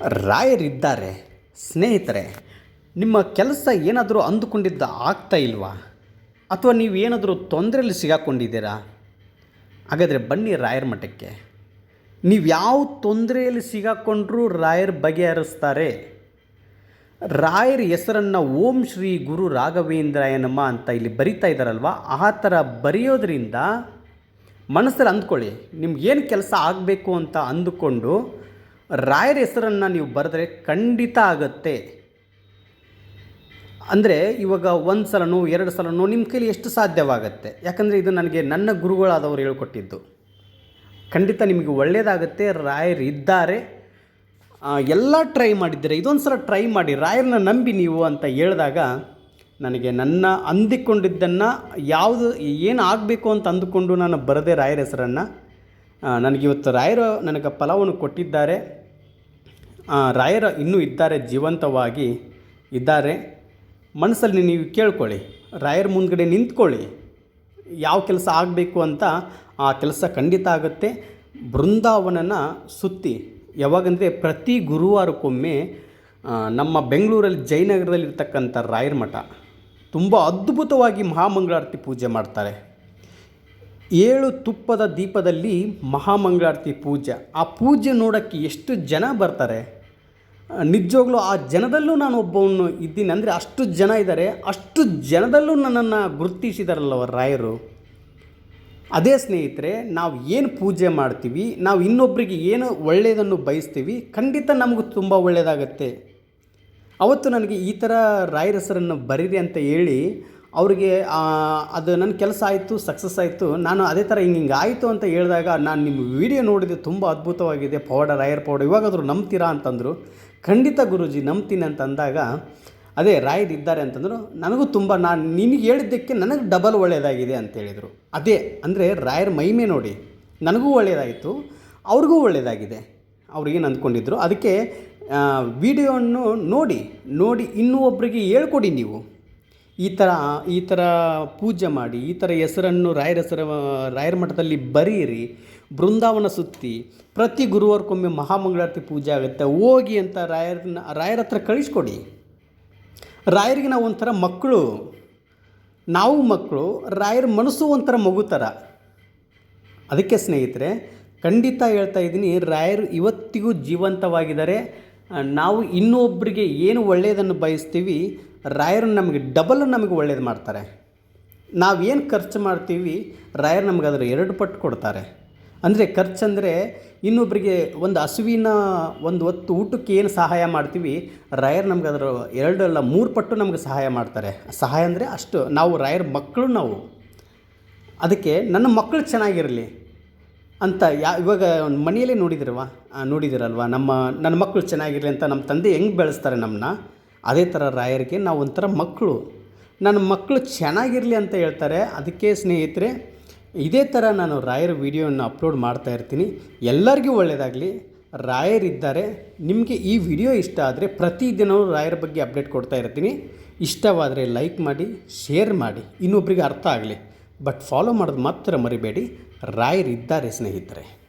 ರಾಯರಿದ್ದಾರೆ. ಸ್ನೇಹಿತರೆ, ನಿಮ್ಮ ಕೆಲಸ ಏನಾದರೂ ಅಂದುಕೊಂಡಿದ್ದ ಆಗ್ತಾ ಇಲ್ವಾ? ಅಥವಾ ನೀವು ಏನಾದರೂ ತೊಂದರೆಯಲ್ಲಿ ಸಿಗಾಕೊಂಡಿದ್ದೀರಾ? ಹಾಗಾದರೆ ಬನ್ನಿ ರಾಯರ ಮಠಕ್ಕೆ. ನೀವು ಯಾವ ತೊಂದರೆಯಲ್ಲಿ ಸಿಗಾಕೊಂಡ್ರೂ ರಾಯರ್ ಬಗೆಹರಿಸ್ತಾರೆ. ರಾಯರ ಹೆಸರನ್ನು ಓಂ ಶ್ರೀ ಗುರು ರಾಘವೇಂದ್ರಾಯ ನಮ ಅಂತ ಇಲ್ಲಿ ಬರಿತಾ ಇದ್ದಾರಲ್ವ? ಆ ಥರ ಬರೆಯೋದ್ರಿಂದ ಮನಸ್ಸಲ್ಲಿ ಅಂದ್ಕೊಳ್ಳಿ ಏನು ಕೆಲಸ ಆಗಬೇಕು ಅಂತ ಅಂದುಕೊಂಡು ರಾಯರ ಹೆಸರನ್ನು ನೀವು ಬರೆದ್ರೆ ಖಂಡಿತ ಆಗುತ್ತೆ. ಅಂದರೆ ಇವಾಗ ಒಂದು ಸಲನೋ, ಎರಡು ಸಲನೋ ನಿಮ್ಮ ಕೈಲಿ ಎಷ್ಟು ಸಾಧ್ಯವಾಗುತ್ತೆ? ಯಾಕಂದರೆ ಇದು ನನಗೆ ನನ್ನ ಗುರುಗಳಾದವರು ಹೇಳ್ಕೊಟ್ಟಿದ್ದು. ಖಂಡಿತ ನಿಮಗೆ ಒಳ್ಳೆಯದಾಗುತ್ತೆ ರಾಯರು ಇದ್ದಾರೆ. ಎಲ್ಲ ಟ್ರೈ ಮಾಡಿದ್ದೀರ? ಇದೊಂದು ಸಲ ಟ್ರೈ ಮಾಡಿ ರಾಯರನ್ನ ನಂಬಿ ನೀವು ಅಂತ ಹೇಳಿದಾಗ ನನಗೆ ನನ್ನ ಅಂದಿಕೊಂಡಿದ್ದನ್ನು ಯಾವುದು, ಏನು ಆಗಬೇಕು ಅಂತ ಅಂದುಕೊಂಡು ನಾನು ಬರದೆ ರಾಯರ ಹೆಸರನ್ನು. ನನಗಿವತ್ತು ರಾಯರು ನನಗೆ ಫಲವನ್ನು ಕೊಟ್ಟಿದ್ದಾರೆ. ರಾಯರ ಇನ್ನೂ ಇದ್ದಾರೆ, ಜೀವಂತವಾಗಿ ಇದ್ದಾರೆ. ಮನಸ್ಸಲ್ಲಿ ನೀವು ಕೇಳ್ಕೊಳ್ಳಿ, ರಾಯರ ಮುಂದ್ಗಡೆ ನಿಂತ್ಕೊಳ್ಳಿ. ಯಾವ ಕೆಲಸ ಆಗಬೇಕು ಅಂತ ಆ ಕೆಲಸ ಖಂಡಿತ ಆಗುತ್ತೆ. ಬೃಂದಾವನನ ಸುತ್ತಿ, ಯಾವಾಗಂದರೆ ಪ್ರತಿ ಗುರುವಾರಕ್ಕೊಮ್ಮೆ ನಮ್ಮ ಬೆಂಗಳೂರಲ್ಲಿ ಜಯನಗರದಲ್ಲಿರ್ತಕ್ಕಂಥ ರಾಯರ ಮಠ, ತುಂಬ ಅದ್ಭುತವಾಗಿ ಮಹಾಮಂಗಳಾರತಿ ಪೂಜೆ ಮಾಡ್ತಾರೆ. ಏಳು ತುಪ್ಪದ ದೀಪದಲ್ಲಿ ಮಹಾಮಂಗಳಾರತಿ ಪೂಜೆ. ಆ ಪೂಜೆ ನೋಡೋಕ್ಕೆ ಎಷ್ಟು ಜನ ಬರ್ತಾರೆ? ನಿಜವಾಗ್ಲೂ ಆ ಜನದಲ್ಲೂ ನಾನು ಒಬ್ಬವನ್ನು ಇದ್ದೀನಿ. ಅಂದರೆ ಅಷ್ಟು ಜನ ಇದ್ದಾರೆ. ಅಷ್ಟು ಜನದಲ್ಲೂ ನನ್ನನ್ನು ಗುರುತಿಸಿದಾರಲ್ಲವ ರಾಯರು. ಅದೇ ಸ್ನೇಹಿತರೆ, ನಾವು ಏನು ಪೂಜೆ ಮಾಡ್ತೀವಿ, ನಾವು ಇನ್ನೊಬ್ಬರಿಗೆ ಏನು ಒಳ್ಳೆಯದನ್ನು ಬಯಸ್ತೀವಿ, ಖಂಡಿತ ನಮಗೂ ತುಂಬ ಒಳ್ಳೆಯದಾಗತ್ತೆ. ಅವತ್ತು ನನಗೆ ಈ ಥರ ರಾಯರ ಹೆಸರನ್ನು ಬರೀರಿ ಅಂತ ಹೇಳಿ ಅವರಿಗೆ ಅದು ನನ್ನ ಕೆಲಸ ಆಯಿತು ಸಕ್ಸಸ್ ಆಯಿತು, ನಾನು ಅದೇ ಥರ ಹಿಂಗೆ ಹಿಂಗೆ ಆಯಿತು ಅಂತ ಹೇಳಿದಾಗ ನಾನು ನಿಮ್ಮ ವಿಡಿಯೋ ನೋಡಿದೆ ತುಂಬ ಅದ್ಭುತವಾಗಿದೆ ಪೌಡರ್ ರಾಯರ್ ಪೌಡರ್ ಇವಾಗಾದರೂ ನಂಬ್ತೀರಾ ಅಂತಂದರು. ಖಂಡಿತ ಗುರೂಜಿ, ನಂಬ್ತೀನಿ ಅಂತ ಅಂದಾಗ, ಅದೇ ರಾಯರ್ ಇದ್ದಾರೆ ಅಂತಂದರು, ನನಗೂ ತುಂಬ, ನಾನು ನಿನಗೆ ಹೇಳಿದ್ದಕ್ಕೆ ನನಗೆ ಡಬಲ್ ಒಳ್ಳೆಯದಾಗಿದೆ ಅಂತ ಹೇಳಿದರು. ಅದೇ, ಅಂದರೆ ರಾಯರ್ ಮಹಿಮೆ ನೋಡಿ, ನನಗೂ ಒಳ್ಳೆಯದಾಯಿತು ಅವ್ರಿಗೂ ಒಳ್ಳೆಯದಾಗಿದೆ ಅವ್ರಿಗೇನು ಅಂದ್ಕೊಂಡಿದ್ರು. ಅದಕ್ಕೆ ವಿಡಿಯೋವನ್ನು ನೋಡಿ ನೋಡಿ ಇನ್ನೂ ಒಬ್ಬರಿಗೆ ಹೇಳ್ಕೊಡಿ ನೀವು. ಈ ಥರ ಈ ಥರ ಪೂಜೆ ಮಾಡಿ, ಈ ಥರ ಹೆಸರನ್ನು ರಾಯರ ಹೆಸರ, ರಾಯರ ಮಠದಲ್ಲಿ ಬರೀರಿ ಬೃಂದಾವನ ಸುತ್ತಿ, ಪ್ರತಿ ಗುರುವಾರಕ್ಕೊಮ್ಮೆ ಮಹಾಮಂಗಳಾರತಿ ಪೂಜೆ ಆಗುತ್ತೆ. ಹೋಗಿ ಅಂತ ರಾಯರನ್ನ, ರಾಯರ ಹತ್ರ ಕಳಿಸ್ಕೊಡಿ. ರಾಯರಿಗೆ ನಾವು ಒಂಥರ ಮಕ್ಕಳು. ನಾವು ಮಕ್ಕಳು, ರಾಯರ ಮನಸ್ಸು ಒಂಥರ ಮಗು ಥರ ಅದಕ್ಕೆ ಸ್ನೇಹಿತರೆ, ಖಂಡಿತ ಹೇಳ್ತಾ ಇದ್ದೀನಿ, ರಾಯರು ಇವತ್ತಿಗೂ ಜೀವಂತವಾಗಿದ್ದಾರೆ. ನಾವು ಇನ್ನೊಬ್ಬರಿಗೆ ಏನು ಒಳ್ಳೆಯದನ್ನು ಬಯಸ್ತೀವಿ, ರಾಯರು ನಮಗೆ ಡಬಲ್ ನಮಗೆ ಒಳ್ಳೇದು ಮಾಡ್ತಾರೆ. ನಾವೇನು ಖರ್ಚು ಮಾಡ್ತೀವಿ, ರಾಯರು ನಮ್ಗೆ ಅದರ ಎರಡು ಪಟ್ಟು ಕೊಡ್ತಾರೆ. ಅಂದರೆ ಖರ್ಚಂದರೆ ಇನ್ನೊಬ್ಬರಿಗೆ ಒಂದು ಹಸುವಿನ ಒಂದು ಹೊತ್ತು ಊಟಕ್ಕೆ ಏನು ಸಹಾಯ ಮಾಡ್ತೀವಿ, ರಾಯರು ನಮ್ಗೆ ಅದರ ಎರಡು ಅಲ್ಲ, ಮೂರು ಪಟ್ಟು ನಮಗೆ ಸಹಾಯ ಮಾಡ್ತಾರೆ. ಸಹಾಯ ಅಂದರೆ ಅಷ್ಟು, ನಾವು ರಾಯರ ಮಕ್ಕಳು ನಾವು. ಅದಕ್ಕೆ ನನ್ನ ಮಕ್ಕಳು ಚೆನ್ನಾಗಿರಲಿ. ಅಂತ ಯಾ, ಇವಾಗ ಒಂದು ಮನೆಯಲ್ಲೇ ನೋಡಿದಿರವ ನೋಡಿದಿರಲ್ವ? ನಮ್ಮ, ನನ್ನ ಮಕ್ಕಳು ಚೆನ್ನಾಗಿರಲಿ ಅಂತ ನಮ್ಮ ತಂದೆ ಹೆಂಗೆ ಬೆಳೆಸ್ತಾರೆ ನಮ್ಮನ್ನ ಅದೇ ಥರ ರಾಯರಿಗೆ ನಾವು ಒಂಥರ ಮಕ್ಕಳು ನನ್ನ ಮಕ್ಕಳು ಚೆನ್ನಾಗಿರಲಿ ಅಂತ ಹೇಳ್ತಾರೆ. ಅದಕ್ಕೆ ಸ್ನೇಹಿತರೆ, ಇದೇ ಥರ ನಾನು ರಾಯರ ವಿಡಿಯೋನ ಅಪ್ಲೋಡ್ ಮಾಡ್ತಾ ಇರ್ತೀನಿ. ಎಲ್ಲರಿಗೂ ಒಳ್ಳೆಯದಾಗಲಿ ರಾಯರಿದ್ದಾರೆ ನಿಮಗೆ ಈ ವಿಡಿಯೋ ಇಷ್ಟ ಆದರೆ ಪ್ರತಿದಿನವೂ ರಾಯರ ಬಗ್ಗೆ ಅಪ್ಡೇಟ್ ಕೊಡ್ತಾ ಇರ್ತೀನಿ. ಇಷ್ಟವಾದರೆ ಲೈಕ್ ಮಾಡಿ, ಶೇರ್ ಮಾಡಿ. ಇನ್ನೊಬ್ಬರಿಗೆ ಅರ್ಥ ಆಗಲಿ. ಬಟ್ ಫಾಲೋ ಮಾಡೋದು ಮಾತ್ರ ಮರಿಬೇಡಿ. ರಾಯರಿದ್ದಾರೆ ಸ್ನೇಹಿತರೆ.